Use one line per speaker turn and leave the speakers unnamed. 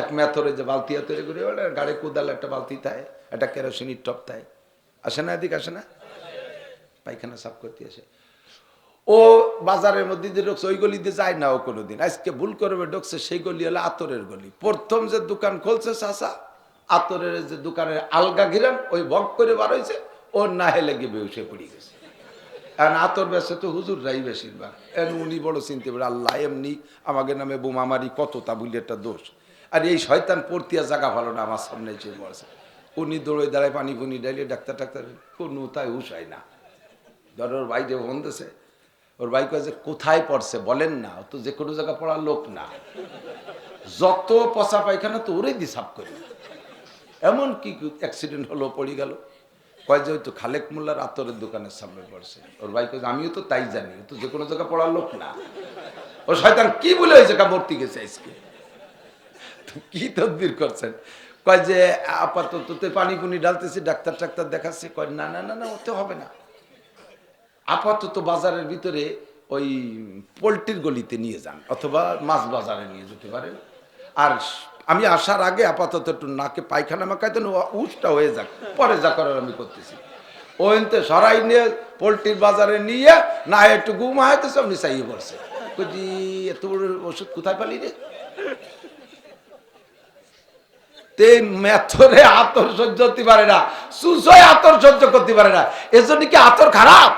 এক মেথরে যে বালতি তৈরি করে ওটা গাড়ি কোদাল একটা বালতি থাকে, একটা কেরোসিনির টপ থাকে। আসে না এদিকে, আসে না? পায়খানা সাফ করতে আসে। ও বাজারের মধ্যে যে ঢুকছে, ওই গলিতে যায় না ও কোনোদিন। আজকে ভুল করবে, ঢুকছে সেই গলি হলো আতরের গলি। প্রথম যে দোকান খুলছে চাষা আতরের যে দোকানের আলগা ঘিরান, ওই ভগ করে বার হয়েছে, ওর না হেলে গিয়ে বেউসে পড়ে গেছে। কারণ আতর ব্যবসা তো হুজুররাই বেশিরভাগ। এন উনি বড় চিনতে পারে আল্লাহ, এমনি আমাকে নামে বোমামারি কত তা বুঝলে একটা দোষ? আর এই শয়তান পড়তিয়া জায়গা ভালো না আমার সামনে চেয়ে পড়ছে উনি দৌড়ে দাঁড়ায় পানি ফুনি ডাইলে ডাক্তার টাক্তার কোনো তাই হুসায় না। ধর ওর বাইরে বন্ধেছে ওর ভাই যে কোথায় পড়ছে? বলেন না তো যে কোনো জায়গা পড়ার লোক না। যত পচা পায়খানা তো ওরে দি সাফ করি। এমন কি অ্যাক্সিডেন্ট হলো পড়ে গেল। কয় যে তো খালেক মোল্লার আতরের দোকানের সামনে পড়ছে। ওর ভাই যে, আমিও তো তাই জানি তো যে কোনো জায়গা পড়ার লোক না। ও শয়তান কি বলে ওই জায়গা ভর্তি গেছে আজকে? কি তদবির করছেন? কয় যে, আপাতত তো পানি পুনি ডালতেছি ডাক্তার টাক্তার দেখাচ্ছে। কয়, না না না না, ওতে হবে না। আপাতত বাজারের ভিতরে ওই পোলট্রির গলিতে নিয়ে যান, অথবা মাছ বাজারে নিয়ে যেতে পারেন। আর আমি আসার আগে আপাতত একটু নাকে পায়খানা মাখাইতেন উসটা হয়ে যাক। পরে যা করার আমি করতেছি। ওইতে সরাই নিয়ে পোলট্রির বাজারে নিয়ে না একটু গুমা হইতেছে আপনি চাইয়ে পড়ছে। কই এত বড় ওষুধ কোথায় পালি রে? তে মেথরে আতর সহ্য করতে পারে না। সুসয় আতর সহ্য করতে পারে না। এজন্য কি আতর খারাপ?